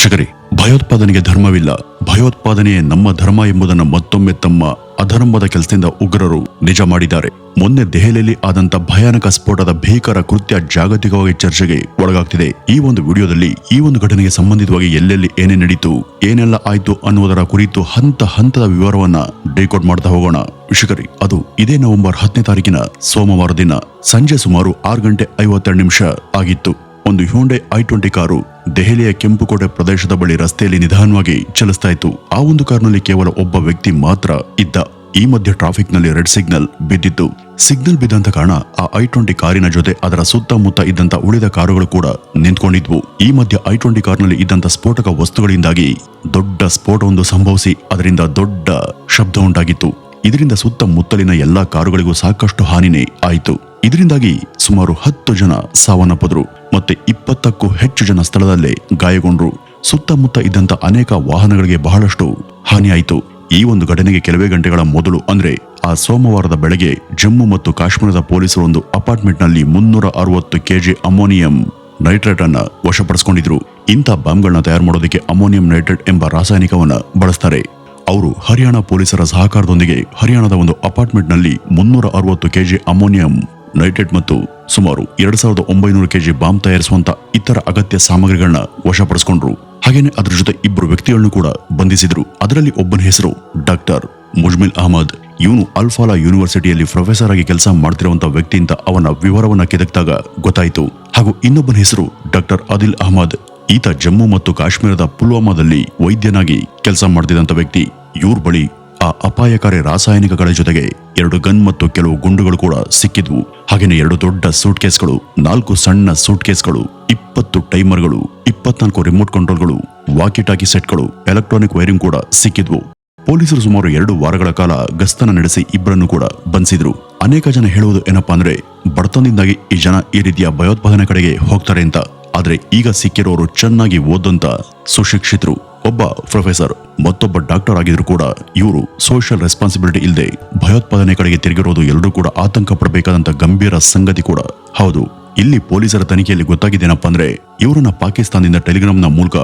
ವೀಕ್ಷಕರೇ ಭಯೋತ್ಪಾದನೆಗೆ ಧರ್ಮವಿಲ್ಲ. ಭಯೋತ್ಪಾದನೆಯೇ ನಮ್ಮ ಧರ್ಮ ಎಂಬುದನ್ನು ಮತ್ತೊಮ್ಮೆ ತಮ್ಮ ಅಧರ್ಮದ ಕೆಲಸದಿಂದ ಉಗ್ರರು ನಿಜ ಮಾಡಿದ್ದಾರೆ. ಮೊನ್ನೆ ದೆಹಲಿಯಲ್ಲಿ ಆದಂತ ಭಯಾನಕ ಸ್ಫೋಟದ ಭೀಕರ ಕೃತ್ಯ ಜಾಗತಿಕವಾಗಿ ಚರ್ಚೆಗೆ ಒಳಗಾಗ್ತಿದೆ. ಈ ಒಂದು ವಿಡಿಯೋದಲ್ಲಿ ಈ ಒಂದು ಘಟನೆಗೆ ಸಂಬಂಧಿತವಾಗಿ ಎಲ್ಲೆಲ್ಲಿ ಏನೇ ನಡೀತು, ಏನೆಲ್ಲ ಆಯ್ತು ಅನ್ನುವುದರ ಕುರಿತು ಹಂತ ಹಂತದ ವಿವರವನ್ನ ಡಿಕೋಡ್ ಮಾಡ್ತಾ ಹೋಗೋಣ. ವಿಷಕರಿ ಅದು ಇದೇ ನವೆಂಬರ್ ಹತ್ತನೇ ತಾರೀಕಿನ ಸೋಮವಾರ ದಿನ ಸಂಜೆ ಸುಮಾರು ಆರು ಗಂಟೆ ಐವತ್ತೆರಡು ನಿಮಿಷ ಆಗಿತ್ತು. ಒಂದು ಹ್ಯೂಂಡೆ ಐ ಟ್ವೆಂಟಿ ಕಾರು ದೆಹಲಿಯ ಕೆಂಪುಕೋಟೆ ಪ್ರದೇಶದ ಬಳಿ ರಸ್ತೆಯಲ್ಲಿ ನಿಧಾನವಾಗಿ ಚಲಿಸ್ತಾ ಇತ್ತು. ಆ ಒಂದು ಕಾರ್ನಲ್ಲಿ ಕೇವಲ ಒಬ್ಬ ವ್ಯಕ್ತಿ ಮಾತ್ರ ಇದ್ದ. ಈ ಮಧ್ಯೆ ಟ್ರಾಫಿಕ್ನಲ್ಲಿ ರೆಡ್ ಸಿಗ್ನಲ್ ಬಿದ್ದಿತ್ತು. ಸಿಗ್ನಲ್ ಬಿದ್ದಂತ ಕಾರಣ ಆ ಐ ಟ್ವೆಂಟಿ ಕಾರಿನ ಜೊತೆ ಅದರ ಸುತ್ತಮುತ್ತ ಇದ್ದಂತ ಉಳಿದ ಕಾರುಗಳು ಕೂಡ ನಿಂತ್ಕೊಂಡಿದ್ವು. ಈ ಮಧ್ಯೆ ಐ ಟ್ವೆಂಟಿ ಕಾರ್ನಲ್ಲಿ ಇದ್ದಂತ ಸ್ಫೋಟಕ ವಸ್ತುಗಳಿಂದಾಗಿ ದೊಡ್ಡ ಸ್ಫೋಟವೊಂದು ಸಂಭವಿಸಿ ಅದರಿಂದ ದೊಡ್ಡ ಶಬ್ದ ಉಂಟಾಗಿತ್ತು. ಇದರಿಂದ ಸುತ್ತಮುತ್ತಲಿನ ಎಲ್ಲಾ ಕಾರುಗಳಿಗೂ ಸಾಕಷ್ಟು ಹಾನಿನೇ ಆಯಿತು. ಇದರಿಂದಾಗಿ ಸುಮಾರು ಹತ್ತು ಜನ ಸಾವನ್ನಪ್ಪಿದ್ರು ಮತ್ತೆ ಇಪ್ಪತ್ತಕ್ಕೂ ಹೆಚ್ಚು ಜನ ಸ್ಥಳದಲ್ಲೇ ಗಾಯಗೊಂಡ್ರು. ಸುತ್ತಮುತ್ತ ಇದ್ದಂತ ಅನೇಕ ವಾಹನಗಳಿಗೆ ಬಹಳಷ್ಟು ಹಾನಿಯಾಯಿತು. ಈ ಒಂದು ಘಟನೆಗೆ ಕೆಲವೇ ಗಂಟೆಗಳ ಮೊದಲು ಅಂದ್ರೆ ಆ ಸೋಮವಾರದ ಬೆಳಗ್ಗೆ ಜಮ್ಮು ಮತ್ತು ಕಾಶ್ಮೀರದ ಪೊಲೀಸರು ಒಂದು ಅಪಾರ್ಟ್ಮೆಂಟ್ನಲ್ಲಿ ಮುನ್ನೂರ ಅರವತ್ತು ಕೆಜಿ ಅಮೋನಿಯಂ ನೈಟ್ರೇಟ್ ಅನ್ನ ವಶಪಡಿಸಿಕೊಂಡಿದ್ರು. ಇಂಥ ಬಾಂಬ್ಗಳನ್ನ ತಯಾರು ಮಾಡೋದಕ್ಕೆ ಅಮೋನಿಯಂ ನೈಟ್ರೇಟ್ ಎಂಬ ರಾಸಾಯನಿಕವನ್ನ ಬಳಸ್ತಾರೆ. ಅವರು ಹರಿಯಾಣ ಪೊಲೀಸರ ಸಹಕಾರದೊಂದಿಗೆ ಹರಿಯಾಣದ ಒಂದು ಅಪಾರ್ಟ್ಮೆಂಟ್ನಲ್ಲಿ ಮುನ್ನೂರ ಅರವತ್ತು ಕೆಜಿ ಅಮೋನಿಯಂ ನೈಟ್ರೇಟ್ ಮತ್ತು ಸುಮಾರು ಎರಡ್ ಸಾವಿರದ ಒಂಬೈನೂರು ಕೆಜಿ ಬಾಂಬ್ ತಯಾರಿಸುವಂತ ಇತರ ಅಗತ್ಯ ಸಾಮಗ್ರಿಗಳನ್ನ ವಶಪಡಿಸಿಕೊಂಡ್ರು. ಹಾಗೇನೆ ಅದರ ಜೊತೆ ಇಬ್ಬರು ವ್ಯಕ್ತಿಗಳನ್ನು ಕೂಡ ಬಂಧಿಸಿದ್ರು. ಅದರಲ್ಲಿ ಒಬ್ಬನ ಹೆಸರು ಡಾಕ್ಟರ್ ಮುಜ್ಮಿಲ್ ಅಹಮದ್. ಇವನು ಅಲ್ಫಾಲಾ ಯೂನಿವರ್ಸಿಟಿಯಲ್ಲಿ ಪ್ರೊಫೆಸರ್ ಆಗಿ ಕೆಲಸ ಮಾಡ್ತಿರುವಂತ ವ್ಯಕ್ತಿಯಿಂದ ಅವನ ವಿವರವನ್ನ ಕೆದಕ್ದಾಗ ಗೊತ್ತಾಯಿತು. ಹಾಗೂ ಇನ್ನೊಬ್ಬನ ಹೆಸರು ಡಾಕ್ಟರ್ ಆದಿಲ್ ಅಹಮದ್. ಈತ ಜಮ್ಮು ಮತ್ತು ಕಾಶ್ಮೀರದ ಪುಲ್ವಾಮಾದಲ್ಲಿ ವೈದ್ಯನಾಗಿ ಕೆಲಸ ಮಾಡ್ತಿದ್ದಂತ ವ್ಯಕ್ತಿ. ಇವ್ರ ಬಳಿ ಆ ಅಪಾಯಕಾರಿ ರಾಸಾಯನಿಕಗಳ ಜೊತೆಗೆ ಎರಡು ಗನ್ ಮತ್ತು ಕೆಲವು ಗುಂಡುಗಳು ಕೂಡ ಸಿಕ್ಕಿದ್ವು. ಹಾಗೆಯೇ ಎರಡು ದೊಡ್ಡ ಸೂಟ್ ಕೇಸ್ಗಳು ನಾಲ್ಕು ಸಣ್ಣ ಸೂಟ್ ಕೇಸ್ಗಳು ಇಪ್ಪತ್ತು ಟೈಮರ್ಗಳು, ಇಪ್ಪತ್ನಾಲ್ಕು ರಿಮೋಟ್ ಕಂಟ್ರೋಲ್ಗಳು, ವಾಕಿಟಾಕಿ ಸೆಟ್ಗಳು, ಎಲೆಕ್ಟ್ರಾನಿಕ್ ವೈರಿಂಗ್ ಕೂಡ ಸಿಕ್ಕಿದ್ವು. ಪೊಲೀಸರು ಸುಮಾರು ಎರಡು ವಾರಗಳ ಕಾಲ ಗಸ್ತನ ನಡೆಸಿ ಇಬ್ಬರನ್ನು ಕೂಡ ಬಂಧಿಸಿದ್ರು. ಅನೇಕ ಜನ ಹೇಳುವುದು ಏನಪ್ಪಾ ಅಂದ್ರೆ, ಬಡತನದಿಂದಾಗಿ ಈ ಜನ ಈ ರೀತಿಯ ಭಯೋತ್ಪಾದನೆ ಕಡೆಗೆ ಹೋಗ್ತಾರೆ ಅಂತ. ಆದ್ರೆ ಈಗ ಸಿಕ್ಕಿರೋರು ಚೆನ್ನಾಗಿ ಓದಂತ ಸುಶಿಕ್ಷಿತರು. ಒಬ್ಬ ಪ್ರೊಫೆಸರ್, ಮತ್ತೊಬ್ಬ ಡಾಕ್ಟರ್ ಆಗಿದ್ರು ಕೂಡ ಇವರು ಸೋಷಿಯಲ್ ರೆಸ್ಪಾನ್ಸಿಬಿಲಿಟಿ ಇಲ್ಲದೆ ಭಯೋತ್ಪಾದನೆ ಕಡೆಗೆ ತಿರುಗಿರೋದು ಎಲ್ಲರೂ ಕೂಡ ಆತಂಕ ಪಡಬೇಕಾದಂತ ಗಂಭೀರ ಸಂಗತಿ ಕೂಡ. ಹೌದು, ಇಲ್ಲಿ ಪೊಲೀಸರ ತನಿಖೆಯಲ್ಲಿ ಗೊತ್ತಾಗಿದ್ದೇನಪ್ಪ ಅಂದ್ರೆ ಇವರನ್ನ ಪಾಕಿಸ್ತಾನದಿಂದ ಟೆಲಿಗ್ರಾಮ್ನ ಮೂಲಕ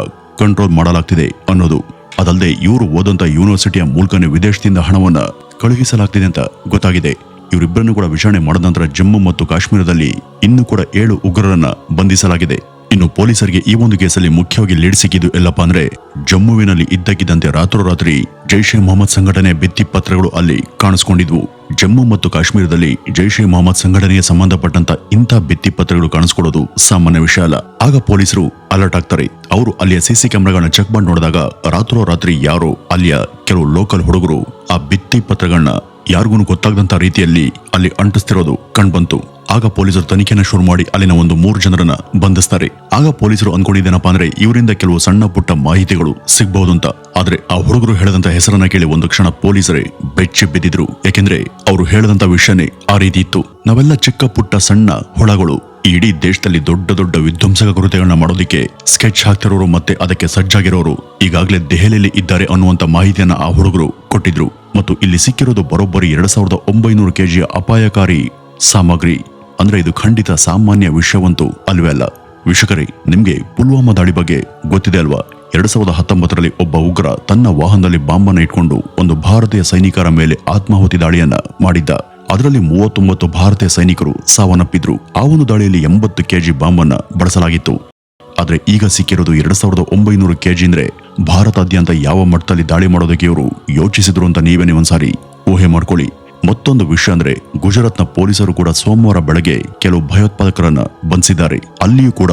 ಕಂಟ್ರೋಲ್ ಮಾಡಲಾಗ್ತಿದೆ ಅನ್ನೋದು. ಅದಲ್ಲದೆ ಇವರು ಓದಂತ ಯೂನಿವರ್ಸಿಟಿಯ ಮೂಲಕನೇ ವಿದೇಶದಿಂದ ಹಣವನ್ನ ಕಳುಹಿಸಲಾಗ್ತಿದೆ ಅಂತ ಗೊತ್ತಾಗಿದೆ. ಇವರಿಬ್ಬರನ್ನು ಕೂಡ ವಿಚಾರಣೆ ಮಾಡಿದ ನಂತರ ಜಮ್ಮು ಮತ್ತು ಕಾಶ್ಮೀರದಲ್ಲಿ ಇನ್ನೂ ಕೂಡ ಏಳು ಉಗ್ರರನ್ನ ಬಂಧಿಸಲಾಗಿದೆ. ಇನ್ನು ಪೊಲೀಸರಿಗೆ ಈ ಒಂದು ಕೇಸಲ್ಲಿ ಮುಖ್ಯವಾಗಿ ಲೀಡ್ ಸಿಕ್ಕಿದ್ದು ಎಲ್ಲಪ್ಪ ಅಂದ್ರೆ ಜಮ್ಮುವಿನಲ್ಲಿ ಇದ್ದಕ್ಕಿದ್ದಂತೆ ರಾತ್ರೋರಾತ್ರಿ ಜೈಷ್ ಎ ಮೊಹಮ್ಮದ್ ಸಂಘಟನೆ ಭಿತ್ತಿ ಪತ್ರಗಳು ಅಲ್ಲಿ ಕಾಣಿಸ್ಕೊಂಡಿದ್ವು. ಜಮ್ಮು ಮತ್ತು ಕಾಶ್ಮೀರದಲ್ಲಿ ಜೈಷ್ ಎ ಮೊಹಮ್ಮದ್ ಸಂಘಟನೆಗೆ ಸಂಬಂಧಪಟ್ಟಂತ ಇಂಥ ಭಿತ್ತಿ ಪತ್ರಗಳು ಕಾಣಿಸ್ಕೊಡೋದು ಸಾಮಾನ್ಯ ವಿಷಯ ಅಲ್ಲ. ಆಗ ಪೊಲೀಸರು ಅಲರ್ಟ್ ಆಗ್ತಾರೆ. ಅವರು ಅಲ್ಲಿಯ ಸಿಸಿ ಕ್ಯಾಮೆರಾಗಳನ್ನ ಚೆಕ್ ಮಾಡಿ ನೋಡಿದಾಗ ರಾತ್ರೋರಾತ್ರಿ ಯಾರೋ ಅಲ್ಲಿಯ ಕೆಲವು ಲೋಕಲ್ ಹುಡುಗರು ಆ ಭಿತ್ತಿ ಪತ್ರಗಳನ್ನ ಯಾರಿಗೂ ಗೊತ್ತಾಗದಂತ ರೀತಿಯಲ್ಲಿ ಅಲ್ಲಿ ಅಂಟಿಸ್ತಿರೋದು ಕಂಡ್ಬಂತು ಆಗ ಪೊಲೀಸರು ತನಿಖೆನ ಶುರು ಮಾಡಿ ಅಲ್ಲಿನ ಒಂದು ಮೂರು ಜನರನ್ನ ಬಂಧಿಸ್ತಾರೆ. ಆಗ ಪೊಲೀಸರು ಅನ್ಕೊಂಡಿದ್ದೇನಪ್ಪ ಅಂದ್ರೆ ಇವರಿಂದ ಕೆಲವು ಸಣ್ಣ ಪುಟ್ಟ ಮಾಹಿತಿಗಳು ಸಿಗಬಹುದು ಅಂತ ಆದ್ರೆ ಆ ಹುಡುಗರು ಹೇಳದಂತ ಹೆಸರನ್ನ ಕೇಳಿ ಒಂದು ಕ್ಷಣ ಪೊಲೀಸರೇ ಬೆಚ್ಚಿ ಬಿದ್ದಿದ್ರು. ಯಾಕೆಂದ್ರೆ ಅವರು ಹೇಳದಂತ ವಿಷಯನೇ ಆ ರೀತಿ ಇತ್ತು. ನಾವೆಲ್ಲ ಚಿಕ್ಕ ಪುಟ್ಟ ಸಣ್ಣ ಹುಳಗಳು ಇಡೀ ದೇಶದಲ್ಲಿ ದೊಡ್ಡ ದೊಡ್ಡ ವಿಧ್ವಂಸಕ ಕೃತ್ಯಗಳನ್ನ ಮಾಡೋದಕ್ಕೆ ಸ್ಕೆಚ್ ಹಾಕ್ತಿರೋರು ಮತ್ತೆ ಅದಕ್ಕೆ ಸಜ್ಜಾಗಿರೋರು ಈಗಾಗಲೇ ದೆಹಲಿಯಲ್ಲಿ ಇದ್ದಾರೆ ಅನ್ನುವಂತ ಮಾಹಿತಿಯನ್ನ ಆ ಹುಡುಗರು ಕೊಟ್ಟಿದ್ರು. ಮತ್ತು ಇಲ್ಲಿ ಸಿಕ್ಕಿರೋದು ಬರೋಬ್ಬರಿ ಎರಡ್ ಸಾವಿರದ ಒಂಬೈನೂರು ಕೆಜಿಯ ಅಪಾಯಕಾರಿ ಸಾಮಗ್ರಿ. ಅಂದ್ರೆ ಇದು ಖಂಡಿತ ಸಾಮಾನ್ಯ ವಿಷಯವಂತೂ ಅಲ್ವೇ ಅಲ್ಲ. ವಿಷಕರೇ ನಿಮಗೆ ಪುಲ್ವಾಮಾ ದಾಳಿ ಬಗ್ಗೆ ಗೊತ್ತಿದೆ ಅಲ್ವಾ? ಎರಡ್ ಸಾವಿರದ ಹತ್ತೊಂಬತ್ತರಲ್ಲಿ ಒಬ್ಬ ಉಗ್ರ ತನ್ನ ವಾಹನದಲ್ಲಿ ಬಾಂಬನ್ನು ಇಟ್ಕೊಂಡು ಒಂದು ಭಾರತೀಯ ಸೈನಿಕರ ಮೇಲೆ ಆತ್ಮಾಹುತಿ ದಾಳಿಯನ್ನ ಮಾಡಿದ್ದ. ಅದರಲ್ಲಿ ಮೂವತ್ತೊಂಬತ್ತು ಭಾರತೀಯ ಸೈನಿಕರು ಸಾವನ್ನಪ್ಪಿದ್ರು. ಆ ಒಂದು ದಾಳಿಯಲ್ಲಿ ಎಂಬತ್ತು ಕೆಜಿ ಬಾಂಬನ್ನ ಬಳಸಲಾಗಿತ್ತು. ಆದ್ರೆ ಈಗ ಸಿಕ್ಕಿರೋದು ಎರಡ್ ಸಾವಿರದ ಒಂಬೈನೂರು ಕೆಜಿ ಅಂದ್ರೆ ಭಾರತಾದ್ಯಂತ ಯಾವ ಮಟ್ಟದಲ್ಲಿ ದಾಳಿ ಮಾಡೋದಕ್ಕೆ ಇವರು ಯೋಚಿಸಿದ್ರು ಅಂತ ನೀವೇನೇ ಒಂದ್ಸಾರಿ ಊಹೆ ಮಾಡ್ಕೊಳ್ಳಿ. ಮತ್ತೊಂದು ವಿಷಯ ಅಂದ್ರೆ ಗುಜರಾತ್ನ ಪೊಲೀಸರು ಕೂಡ ಸೋಮವಾರ ಬೆಳಗ್ಗೆ ಕೆಲವು ಭಯೋತ್ಪಾದಕರನ್ನ ಬಂಧಿಸಿದ್ದಾರೆ. ಅಲ್ಲಿಯೂ ಕೂಡ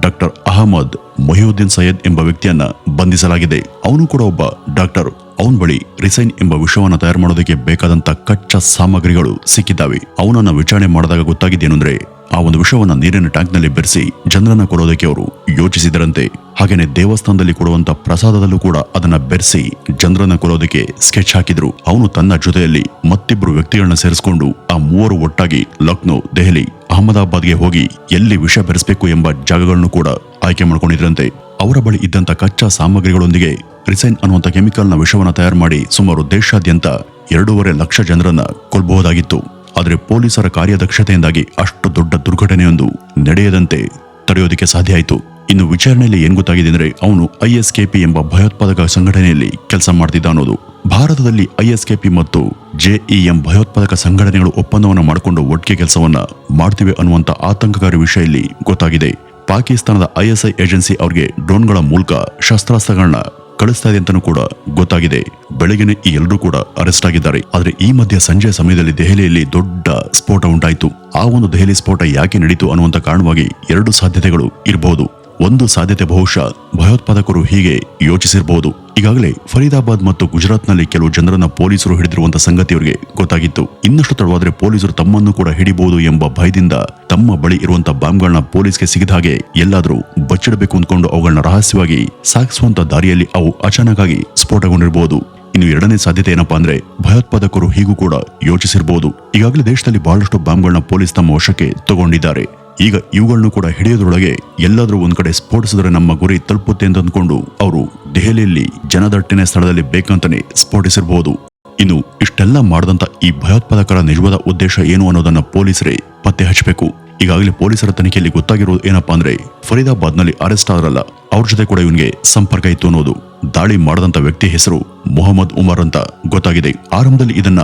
ಡಾಕ್ಟರ್ ಅಹಮದ್ ಮೊಹಿಯುದ್ದೀನ್ ಸೈಯದ್ ಎಂಬ ವ್ಯಕ್ತಿಯನ್ನ ಬಂಧಿಸಲಾಗಿದೆ. ಅವನು ಕೂಡ ಒಬ್ಬ ಡಾಕ್ಟರ್. ಅವನ್ ಬಳಿ ರಿಸೈನ್ ಎಂಬ ವಿಷವನ್ನ ತಯಾರು ಮಾಡೋದಕ್ಕೆ ಬೇಕಾದಂತ ಕಚ್ಚಾ ಸಾಮಗ್ರಿಗಳು ಸಿಕ್ಕಿದ್ದಾವೆ. ಅವನನ್ನ ವಿಚಾರಣೆ ಮಾಡಿದಾಗ ಗೊತ್ತಾಗಿದ್ದೇನೆಂದ್ರೆ ಆ ಒಂದು ವಿಷವನ್ನು ನೀರಿನ ಟ್ಯಾಂಕ್ನಲ್ಲಿ ಬೆರೆಸಿ ಚಂದ್ರನ ಕೊಡೋದಕ್ಕೆ ಅವರು ಯೋಚಿಸಿದರಂತೆ. ಹಾಗೆಯೇ ದೇವಸ್ಥಾನದಲ್ಲಿ ಕೊಡುವಂತ ಪ್ರಸಾದದಲ್ಲೂ ಕೂಡ ಅದನ್ನ ಬೆರೆಸಿ ಚಂದ್ರನ ಕೊಲ್ಲೋದಕ್ಕೆ ಸ್ಕೆಚ್ ಹಾಕಿದ್ರು. ಅವನು ತನ್ನ ಜೊತೆಯಲ್ಲಿ ಮತ್ತಿಬ್ಬರು ವ್ಯಕ್ತಿಗಳನ್ನ ಸೇರಿಸಿಕೊಂಡು ಆ ಮೂವರು ಒಟ್ಟಾಗಿ ಲಕ್ನೋ, ದೆಹಲಿ, ಅಹಮದಾಬಾದ್ಗೆ ಹೋಗಿ ಎಲ್ಲಿ ವಿಷ ಬೆರೆಸಬೇಕು ಎಂಬ ಜಾಗಗಳನ್ನು ಕೂಡ ಆಯ್ಕೆ ಮಾಡ್ಕೊಂಡಿದ್ರಂತೆ. ಅವರ ಬಳಿ ಇದ್ದಂತ ಕಚ್ಚಾ ಸಾಮಗ್ರಿಗಳೊಂದಿಗೆ ರಿಸೈನ್ ಅನ್ನುವಂಥ ಕೆಮಿಕಲ್ನ ವಿಷವನ್ನು ತಯಾರು ಮಾಡಿ ಸುಮಾರು ದೇಶಾದ್ಯಂತ ಎರಡೂವರೆ ಲಕ್ಷ ಜನರನ್ನ ಕೊಲ್ಲಬಹುದಾಗಿತ್ತು ಆದರೆ ಪೊಲೀಸರ ಕಾರ್ಯದಕ್ಷತೆಯಿಂದಾಗಿ ಅಷ್ಟು ದೊಡ್ಡ ದುರ್ಘಟನೆಯೊಂದು ನಡೆಯದಂತೆ ತಡೆಯೋದಕ್ಕೆ ಸಾಧ್ಯ ಆಯಿತು. ಇನ್ನು ವಿಚಾರಣೆಯಲ್ಲಿ ಏನ್ ಗೊತ್ತಾಗಿದೆ ಅಂದರೆ ಅವನು ಐಎಸ್ಕೆಪಿ ಎಂಬ ಭಯೋತ್ಪಾದಕ ಸಂಘಟನೆಯಲ್ಲಿ ಕೆಲಸ ಮಾಡ್ತಿದ್ದ ಅನ್ನೋದು. ಭಾರತದಲ್ಲಿ ಐಎಸ್ಕೆಪಿ ಮತ್ತು ಜೆಇಎಂ ಭಯೋತ್ಪಾದಕ ಸಂಘಟನೆಗಳು ಒಪ್ಪಂದವನ್ನು ಮಾಡಿಕೊಂಡು ಒಟ್ಟಿಗೆ ಕೆಲಸವನ್ನ ಮಾಡ್ತಿವೆ ಅನ್ನುವಂತ ಆತಂಕಕಾರಿ ವಿಷಯ ಇಲ್ಲಿ ಗೊತ್ತಾಗಿದೆ. ಪಾಕಿಸ್ತಾನದ ಐಎಸ್ಐ ಏಜೆನ್ಸಿ ಅವರಿಗೆ ಡ್ರೋನ್ಗಳ ಮೂಲಕ ಶಸ್ತ್ರಾಸ್ತ್ರಗಳನ್ನ ಕಳಿಸ್ತಾ ಇದೆ ಅಂತಾನೂ ಕೂಡ ಗೊತ್ತಾಗಿದೆ. ಬೆಳಗಿನ ಈ ಎಲ್ಲರೂ ಕೂಡ ಅರೆಸ್ಟ್ ಆಗಿದ್ದಾರೆ. ಆದರೆ ಈ ಮಧ್ಯೆ ಸಂಜೆ ಸಮಯದಲ್ಲಿ ದೆಹಲಿಯಲ್ಲಿ ದೊಡ್ಡ ಸ್ಫೋಟ ಉಂಟಾಯಿತು. ಆ ಒಂದು ದೆಹಲಿ ಸ್ಫೋಟ ಯಾಕೆ ನಡೀತು ಅನ್ನುವಂತ ಕಾರಣವಾಗಿ ಎರಡು ಸಾಧ್ಯತೆಗಳು ಇರಬಹುದು ಒಂದು ಸಾಧ್ಯತೆ ಬಹುಶಃ ಭಯೋತ್ಪಾದಕರು ಹೀಗೆ ಯೋಚಿಸಿರಬಹುದು ಈಗಾಗಲೇ ಫರೀದಾಬಾದ್ ಮತ್ತು ಗುಜರಾತ್ನಲ್ಲಿ ಕೆಲವು ಜನರನ್ನ ಪೊಲೀಸರು ಹಿಡಿದಿರುವಂತಹ ಸಂಗತಿ ಅವರಿಗೆ ಗೊತ್ತಾಗಿತ್ತು. ಇನ್ನಷ್ಟು ತಡವಾದರೆ ಪೊಲೀಸರು ತಮ್ಮನ್ನು ಕೂಡ ಹಿಡಿಬಹುದು ಎಂಬ ಭಯದಿಂದ ತಮ್ಮ ಬಳಿ ಇರುವಂತಹ ಬಾಂಬ್ಗಳನ್ನ ಪೊಲೀಸ್ಗೆ ಸಿಗದ ಹಾಗೆ ಎಲ್ಲಾದರೂ ಬಚ್ಚಿಡಬೇಕು ಅಂದ್ಕೊಂಡು ಅವುಗಳನ್ನ ರಹಸ್ಯವಾಗಿ ಸಾಗಿಸುವಂತ ದಾರಿಯಲ್ಲಿ ಅವು ಅಚಾನಕ್ ಆಗಿ ಸ್ಫೋಟಗೊಂಡಿರಬಹುದು ಇನ್ನು ಎರಡನೇ ಸಾಧ್ಯತೆ ಏನಪ್ಪಾ ಅಂದ್ರೆ ಭಯೋತ್ಪಾದಕರು ಹೀಗೂ ಕೂಡ ಯೋಚಿಸಿರಬಹುದು ಈಗಾಗಲೇ ದೇಶದಲ್ಲಿ ಬಹಳಷ್ಟು ಬಾಂಬ್ಗಳನ್ನ ಪೊಲೀಸ್ ತಮ್ಮ ವಶಕ್ಕೆ ತಗೊಂಡಿದ್ದಾರೆ. ಈಗ ಇವುಗಳನ್ನು ಕೂಡ ಹಿಡಿಯೋದ್ರೊಳಗೆ ಎಲ್ಲಾದರೂ ಒಂದ್ ಕಡೆ ಸ್ಫೋಟಿಸಿದ್ರೆ ನಮ್ಮ ಗುರಿ ತಲುಪುತ್ತೆ ಅಂತ ಅಂದ್ಕೊಂಡು ಅವರು ದೆಹಲಿಯಲ್ಲಿ ಜನದಟ್ಟಣೆ ಸ್ಥಳದಲ್ಲಿ ಬೇಕಂತಾನೆ ಸ್ಫೋಟಿಸಿರಬಹುದು ಇನ್ನು ಇಷ್ಟೆಲ್ಲ ಮಾಡದಂತ ಈ ಭಯೋತ್ಪಾದಕರ ನಿಜವಾದ ಉದ್ದೇಶ ಏನು ಅನ್ನೋದನ್ನ ಪೊಲೀಸರೇ ಪತ್ತೆ ಹಚ್ಚಬೇಕು. ಈಗಾಗಲೇ ಪೊಲೀಸರ ತನಿಖೆಯಲ್ಲಿ ಗೊತ್ತಾಗಿರೋದು ಏನಪ್ಪಾ ಅಂದ್ರೆ ಫರೀದಾಬಾದ್ನಲ್ಲಿ ಅರೆಸ್ಟ್ ಆದ್ರಲ್ಲ, ಅವ್ರ ಜೊತೆ ಕೂಡ ಇವನಿಗೆ ಸಂಪರ್ಕ ಇತ್ತು ಅನ್ನೋದು. ದಾಳಿ ಮಾಡದಂತ ವ್ಯಕ್ತಿ ಹೆಸರು ಮೊಹಮ್ಮದ್ ಉಮರ್ ಅಂತ ಗೊತ್ತಾಗಿದೆ. ಆರಂಭದಲ್ಲಿ ಇದನ್ನ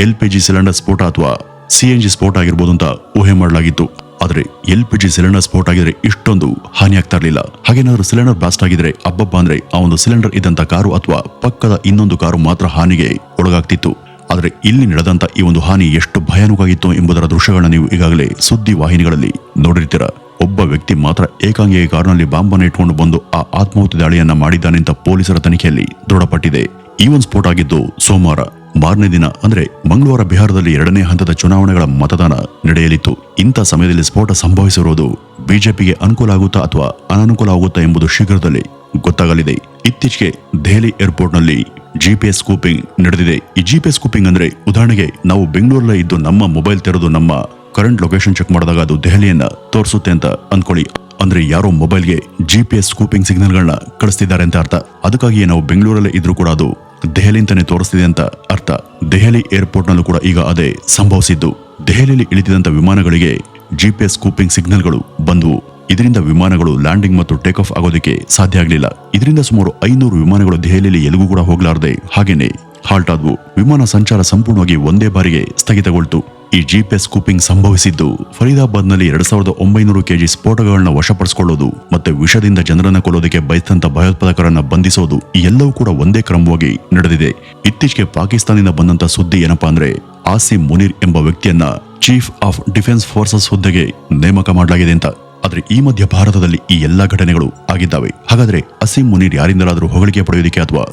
ಎಲ್ ಪಿ ಜಿ ಸಿಲಿಂಡರ್ ಸ್ಫೋಟ ಅಥವಾ ಸಿಎನ್ಜಿ ಸ್ಫೋಟ ಆಗಿರ್ಬೋದು ಅಂತ ಊಹೆ ಮಾಡಲಾಗಿತ್ತು. ಆದ್ರೆ ಎಲ್ ಪಿ ಜಿ ಸಿಲಿಂಡರ್ ಸ್ಫೋಟ ಆಗಿದ್ರೆ ಇಷ್ಟೊಂದು ಹಾನಿ ಆಗ್ತಾ ಇರಲಿಲ್ಲ. ಹಾಗೇನಾದ್ರೂ ಸಿಲಿಂಡರ್ ಬ್ಲಾಸ್ಟ್ ಆಗಿದ್ರೆ ಅಬ್ಬಬ್ಬ ಅಂದ್ರೆ ಆ ಒಂದು ಸಿಲಿಂಡರ್ ಇದ್ದಂತ ಕಾರು ಅಥವಾ ಪಕ್ಕದ ಇನ್ನೊಂದು ಕಾರು ಮಾತ್ರ ಹಾನಿಗೆ ಒಳಗಾಗ್ತಿತ್ತು. ಆದರೆ ಇಲ್ಲಿ ನಡೆದಂತ ಈ ಒಂದು ಹಾನಿ ಎಷ್ಟು ಭಯಾನಕವಾಗಿತ್ತು ಎಂಬುದರ ದೃಶ್ಯಗಳನ್ನ ನೀವು ಈಗಾಗಲೇ ಸುದ್ದಿ ವಾಹಿನಿಗಳಲ್ಲಿ ನೋಡಿರ್ತೀರ. ಒಬ್ಬ ವ್ಯಕ್ತಿ ಮಾತ್ರ ಏಕಾಂಗಿಯ ಕಾರಿನಲ್ಲಿ ಬಾಂಬನ್ನು ಇಟ್ಕೊಂಡು ಬಂದು ಆ ಆತ್ಮಾಹುತಿ ದಾಳಿಯನ್ನ ಮಾಡಿದ್ದಾನೆ ಅಂತ ಪೊಲೀಸರ ತನಿಖೆಯಲ್ಲಿ ದೃಢಪಟ್ಟಿದೆ. ಈ ಒಂದು ಸ್ಫೋಟ ಆಗಿದ್ದು ಸೋಮವಾರ. ಮಾರನೇ ದಿನ, ಅಂದರೆ ಮಂಗಳವಾರ ಬಿಹಾರದಲ್ಲಿ ಎರಡನೇ ಹಂತದ ಚುನಾವಣೆಗಳ ಮತದಾನ ನಡೆಯಲಿತ್ತು. ಇಂಥ ಸಮಯದಲ್ಲಿ ಸ್ಫೋಟ ಸಂಭವಿಸಿರುವುದು ಬಿಜೆಪಿಗೆ ಅನುಕೂಲ ಆಗುತ್ತಾ ಅಥವಾ ಅನಾನುಕೂಲ ಆಗುತ್ತಾ ಎಂಬುದು ಶೀಘ್ರದಲ್ಲಿ ಗೊತ್ತಾಗಲಿದೆ. ಇತ್ತೀಚೆಗೆ ದೆಹಲಿ ಏರ್ಪೋರ್ಟ್ನಲ್ಲಿ ಜಿಪಿಎಸ್ ಸ್ಕೂಪಿಂಗ್ ನಡೆದಿದೆ. ಈ ಜಿಪಿಎಸ್ ಸ್ಕೂಪಿಂಗ್ ಅಂದರೆ ಉದಾಹರಣೆಗೆ ನಾವು ಬೆಂಗಳೂರಲ್ಲೇ ಇದ್ದು ನಮ್ಮ ಮೊಬೈಲ್ ತೆರೆದು ನಮ್ಮ ಕರೆಂಟ್ ಲೊಕೇಶನ್ ಚೆಕ್ ಮಾಡಿದಾಗ ಅದು ದೆಹಲಿಯನ್ನ ತೋರಿಸುತ್ತೆ ಅಂತ ಅಂದ್ಕೊಳ್ಳಿ ಅಂದ್ರೆ ಯಾರೋ ಮೊಬೈಲ್ಗೆ ಜಿಪಿಎಸ್ ಸ್ಕೂಪಿಂಗ್ ಸಿಗ್ನಲ್ಗಳನ್ನ ಕಳಿಸ್ತಿದ್ದಾರೆ ಅಂತ ಅರ್ಥ. ಅದಕ್ಕಾಗಿಯೇ ನಾವು ಬೆಂಗಳೂರಲ್ಲೇ ಇದ್ರೂ ಕೂಡ ಅದು ದೆಹಲಿ ಅಂತಾನೆ ತೋರಿಸ್ತಿದೆ ಅಂತ ಅರ್ಥ. ದೆಹಲಿ ಏರ್ಪೋರ್ಟ್ನಲ್ಲೂ ಕೂಡ ಈಗ ಅದೇ ಸಂಭವಿಸಿದ್ದು. ದೆಹಲಿಯಲ್ಲಿ ಇಳಿದಿದಂತ ವಿಮಾನಗಳಿಗೆ ಜಿಪಿಎಸ್ ಸ್ಕೂಪಿಂಗ್ ಸಿಗ್ನಲ್ಗಳು ಬಂದವು. ಇದರಿಂದ ವಿಮಾನಗಳು ಲ್ಯಾಂಡಿಂಗ್ ಮತ್ತು ಟೇಕ್ ಆಫ್ ಆಗೋದಕ್ಕೆ ಸಾಧ್ಯ ಆಗಲಿಲ್ಲ. ಇದರಿಂದ ಸುಮಾರು ಐನೂರು ವಿಮಾನಗಳು ದೆಹಲಿಯಲ್ಲಿ ಎಲ್ಲಿಗೂ ಕೂಡ ಹೋಗಲಾರದೆ ಹಾಗೇನೆ ಹಾಲ್ಟ್ ಆದವು. ವಿಮಾನ ಸಂಚಾರ ಸಂಪೂರ್ಣವಾಗಿ ಒಂದೇ ಬಾರಿಗೆ ಸ್ಥಗಿತಗೊಳ್ತು. ಈ ಜಿಪಿಎಸ್ ಕೂಪಿಂಗ್ ಸಂಭವಿಸಿದ್ದು, ಫರೀದಾಬಾದ್ನಲ್ಲಿ ಎರಡ್ ಸಾವಿರದ ಒಂಬೈನೂರು ಕೆಜಿ ಸ್ಫೋಟಗಳನ್ನ ವಶಪಡಿಸಿಕೊಳ್ಳೋದು ಮತ್ತೆ ವಿಷದಿಂದ ಜನರನ್ನು ಕೊಲ್ಲೋದಕ್ಕೆ ಬಯಸಿದಂತ ಭಯೋತ್ಪಾದಕರನ್ನ ಬಂಧಿಸೋದು ಎಲ್ಲವೂ ಕೂಡ ಒಂದೇ ಕ್ರಮವಾಗಿ ನಡೆದಿದೆ. ಇತ್ತೀಚೆಗೆ ಪಾಕಿಸ್ತಾನದಿಂದ ಬಂದಂತ ಸುದ್ದಿ ಏನಪ್ಪಾ ಅಂದ್ರೆ, ಆಸಿಮ್ ಮುನೀರ್ ಎಂಬ ವ್ಯಕ್ತಿಯನ್ನ ಚೀಫ್ ಆಫ್ ಡಿಫೆನ್ಸ್ ಫೋರ್ಸಸ್ ಹುದ್ದೆಗೆ ನೇಮಕ ಮಾಡಲಾಗಿದೆ ಅಂತ. ಆದ್ರೆ ಈ ಮಧ್ಯ ಭಾರತದಲ್ಲಿ ಈ ಎಲ್ಲಾ ಘಟನೆಗಳು ಆಗಿದ್ದಾವೆ. ಹಾಗಾದ್ರೆ ಅಸೀಂ ಮುನೀರ್ ಯಾರಿಂದಲಾದರೂ ಹೊಗಳಿಕೆ ಪಡೆಯೋದಿಕ್ಕೆ ಅಥವಾ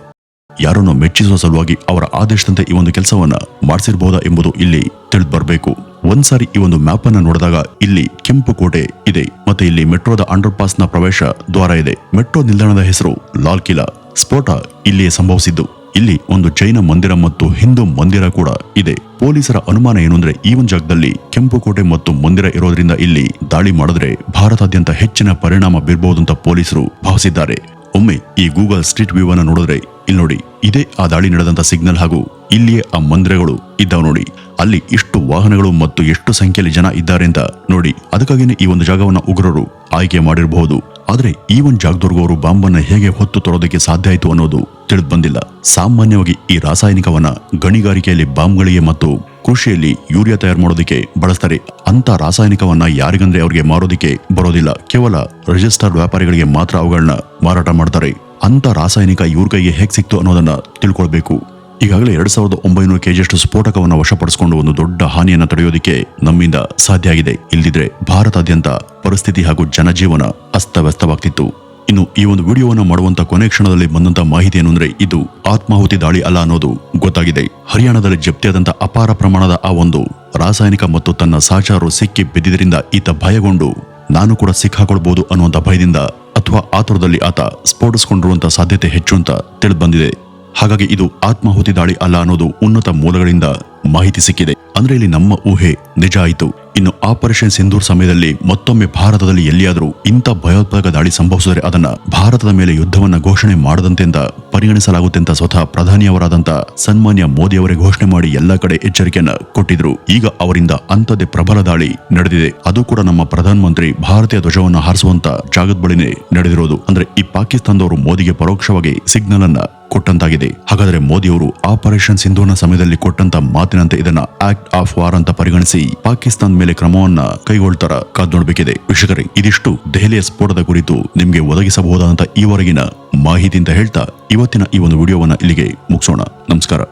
ಯಾರನ್ನು ಮೆಚ್ಚಿಸುವ ಸಲುವಾಗಿ ಅವರ ಆದೇಶದಂತೆ ಈ ಒಂದು ಕೆಲಸವನ್ನ ಮಾಡಿಸಿರಬಹುದಾ ಎಂಬುದು ಇಲ್ಲಿ ತಿಳಿದು ಬರಬೇಕು ಒಂದ್ಸಾರಿ ಈ ಒಂದು ಮ್ಯಾಪ್ ಅನ್ನ ನೋಡಿದಾಗ ಇಲ್ಲಿ ಕೆಂಪು ಕೋಟೆ ಇದೆ, ಮತ್ತೆ ಇಲ್ಲಿ ಮೆಟ್ರೋದ ಅಂಡರ್ ಪಾಸ್ನ ಪ್ರವೇಶ ದ್ವಾರ ಇದೆ. ಮೆಟ್ರೋ ನಿಲ್ದಾಣದ ಹೆಸರು ಲಾಲ್ ಕಿಲಾ. ಸ್ಫೋಟ ಇಲ್ಲಿಯೇ ಸಂಭವಿಸಿದ್ದು. ಇಲ್ಲಿ ಒಂದು ಜೈನ ಮಂದಿರ ಮತ್ತು ಹಿಂದೂ ಮಂದಿರ ಕೂಡ ಇದೆ. ಪೊಲೀಸರ ಅನುಮಾನ ಏನು ಅಂದ್ರೆ ಈ ಒಂದು ಜಾಗದಲ್ಲಿ ಕೆಂಪು ಕೋಟೆ ಮತ್ತು ಮಂದಿರ ಇರೋದ್ರಿಂದ ಇಲ್ಲಿ ದಾಳಿ ಮಾಡಿದ್ರೆ ಭಾರತಾದ್ಯಂತ ಹೆಚ್ಚಿನ ಪರಿಣಾಮ ಬೀರಬಹುದು ಅಂತ ಪೊಲೀಸರು ಭಾವಿಸಿದ್ದಾರೆ. ಒಮ್ಮೆ ಈ ಗೂಗಲ್ ಸ್ಟ್ರೀಟ್ ವ್ಯೂ ಅನ್ನು ನೋಡಿದ್ರೆ, ಇಲ್ಲಿ ನೋಡಿ, ಇದೇ ಆ ದಾಳಿ ನಡೆದಂತ ಸಿಗ್ನಲ್ ಹಾಗೂ ಇಲ್ಲಿಯೇ ಆ ಮಂದಿರಗಳು ಇದ್ದಾವೆ ನೋಡಿ. ಅಲ್ಲಿ ಇಷ್ಟು ವಾಹನಗಳು ಮತ್ತು ಎಷ್ಟು ಸಂಖ್ಯೆಯಲ್ಲಿ ಜನ ಇದ್ದಾರೆ ಅಂತ ನೋಡಿ. ಅದಕ್ಕಾಗಿನೇ ಈ ಒಂದು ಜಾಗವನ್ನ ಉಗ್ರರು ಆಯ್ಕೆ ಮಾಡಿರಬಹುದು. ಆದ್ರೆ ಈ ಒಂದು ಜಾಗದವರೆಗೂ ಅವರು ಬಾಂಬನ್ನ ಹೇಗೆ ಹೊತ್ತು ತರೋದಕ್ಕೆ ಸಾಧ್ಯ ಆಯಿತು ಅನ್ನೋದು ತಿಳಿದು ಬಂದಿಲ್ಲ. ಸಾಮಾನ್ಯವಾಗಿ ಈ ರಾಸಾಯನಿಕವನ್ನ ಗಣಿಗಾರಿಕೆಯಲ್ಲಿ ಬಾಂಬ್ಗಳಿಗೆ ಮತ್ತು ಕೃಷಿಯಲ್ಲಿ ಯೂರಿಯಾ ತಯಾರು ಮಾಡೋದಕ್ಕೆ ಬಳಸ್ತಾರೆ. ಅಂತ ರಾಸಾಯನಿಕವನ್ನ ಯಾರಿಗಂದ್ರೆ ಅವ್ರಿಗೆ ಮಾರೋದಿಕ್ಕೆ ಬರೋದಿಲ್ಲ. ಕೇವಲ ರಿಜಿಸ್ಟರ್ಡ್ ವ್ಯಾಪಾರಿಗಳಿಗೆ ಮಾತ್ರ ಅವುಗಳನ್ನ ಮಾರಾಟ ಮಾಡ್ತಾರೆ. ಅಂತ ರಾಸಾಯನಿಕ ಇವ್ರ ಕೈಗೆ ಹೇಗೆ ಸಿಕ್ತು ಅನ್ನೋದನ್ನ ತಿಳ್ಕೊಳ್ಬೇಕು. ಈಗಾಗಲೇ ಎರಡ್ ಸಾವಿರದ ಒಂಬೈನೂರು ಕೆಜಿಯಷ್ಟು ಸ್ಫೋಟಕವನ್ನು ವಶಪಡಿಸಿಕೊಂಡು ಒಂದು ದೊಡ್ಡ ಹಾನಿಯನ್ನು ತಡೆಯೋದಕ್ಕೆ ನಮ್ಮಿಂದ ಸಾಧ್ಯ ಆಗಿದೆ. ಇಲ್ದಿದ್ರೆ ಭಾರತಾದ್ಯಂತ ಪರಿಸ್ಥಿತಿ ಹಾಗೂ ಜನಜೀವನ ಅಸ್ತವ್ಯಸ್ತವಾಗ್ತಿತ್ತು. ಇನ್ನು ಈ ಒಂದು ವಿಡಿಯೋವನ್ನು ಮಾಡುವಂತ ಕೊನೆ ಕ್ಷಣದಲ್ಲಿ ಬಂದಂತ ಮಾಹಿತಿ ಏನು ಇದು ಆತ್ಮಾಹುತಿ ದಾಳಿ ಅಲ್ಲ ಅನ್ನೋದು ಗೊತ್ತಾಗಿದೆ. ಹರಿಯಾಣದಲ್ಲಿ ಜಪ್ತಿಯಾದಂತ ಅಪಾರ ಪ್ರಮಾಣದ ಆ ಒಂದು ರಾಸಾಯನಿಕ ಮತ್ತು ತನ್ನ ಸಹಚಾರರು ಸಿಕ್ಕಿ ಬಿದ್ದಿದ್ದರಿಂದ ಈತ ಭಯಗೊಂಡು ನಾನು ಕೂಡ ಸಿಕ್ಕಾಕೊಳ್ಬಹುದು ಅನ್ನುವಂತ ಭಯದಿಂದ ಅಥವಾ ಆತುರದಲ್ಲಿ ಆತ ಸ್ಫೋಟಿಸಿಕೊಂಡಿರುವಂತಹ ಸಾಧ್ಯತೆ ಹೆಚ್ಚು ಅಂತ ತಿಳಿದು ಬಂದಿದೆ. ಹಾಗಾಗಿ ಇದು ಆತ್ಮಾಹುತಿ ದಾಳಿ ಅಲ್ಲ ಅನ್ನೋದು ಉನ್ನತ ಮೂಲಗಳಿಂದ ಮಾಹಿತಿ ಸಿಕ್ಕಿದೆ. ಅಂದ್ರೆ ಇಲ್ಲಿ ನಮ್ಮ ಊಹೆ ನಿಜ ಆಯಿತು. ಇನ್ನು ಆಪರೇಷನ್ ಸಿಂಧೂರ್ ಸಮಯದಲ್ಲಿ ಮತ್ತೊಮ್ಮೆ ಭಾರತದಲ್ಲಿ ಎಲ್ಲಿಯಾದರೂ ಇಂಥ ಭಯೋತ್ಪಾದಕ ದಾಳಿ ಸಂಭವಿಸಿದರೆ ಅದನ್ನ ಭಾರತದ ಮೇಲೆ ಯುದ್ಧವನ್ನ ಘೋಷಣೆ ಮಾಡದಂತೆ ಪರಿಗಣಿಸಲಾಗುತ್ತೆಂತ ಸ್ವತಃ ಪ್ರಧಾನಿಯವರಾದಂಥ ಸನ್ಮಾನ್ಯ ಮೋದಿ ಅವರೇ ಘೋಷಣೆ ಮಾಡಿ ಎಲ್ಲ ಕಡೆ ಎಚ್ಚರಿಕೆಯನ್ನ ಕೊಟ್ಟಿದ್ರು. ಈಗ ಅವರಿಂದ ಅಂಥದ್ದೇ ಪ್ರಬಲ ದಾಳಿ ನಡೆದಿದೆ. ಅದು ಕೂಡ ನಮ್ಮ ಪ್ರಧಾನಮಂತ್ರಿ ಭಾರತೀಯ ಧ್ವಜವನ್ನು ಹಾರಿಸುವಂತ ಜಾಗದ ಬಳಿನೇ ನಡೆದಿರೋದು. ಅಂದ್ರೆ ಈ ಪಾಕಿಸ್ತಾನದವರು ಮೋದಿಗೆ ಪರೋಕ್ಷವಾಗಿ ಸಿಗ್ನಲ್ ಅನ್ನ ಕೊಟ್ಟಂತಾಗಿದೆ. ಹಾಗಾದ್ರೆ ಮೋದಿಯವರು ಆಪರೇಷನ್ ಸಿಂಧೂನ ಸಮಯದಲ್ಲಿ ಕೊಟ್ಟಂತ ಮಾತಿನಂತೆ ಇದನ್ನ ಆಕ್ಟ್ ಆಫ್ ವಾರ್ ಅಂತ ಪರಿಗಣಿಸಿ ಪಾಕಿಸ್ತಾನ ಮೇಲೆ ಕ್ರಮವನ್ನ ಕೈಗೊಳ್ತಾರ ಕಾದ್ ನೋಡಬೇಕಿದೆ ವೀಕ್ಷಕರೇ, ಇದಿಷ್ಟು ದೆಹಲಿಯ ಸ್ಫೋಟದ ಕುರಿತು ನಿಮ್ಗೆ ಒದಗಿಸಬಹುದಾದಂತ ಈವರೆಗಿನ ಮಾಹಿತಿ ಅಂತ ಹೇಳ್ತಾ ಇವತ್ತಿನ ಈ ಒಂದು ವಿಡಿಯೋವನ್ನ ಇಲ್ಲಿಗೆ ಮುಗಿಸೋಣ. ನಮಸ್ಕಾರ.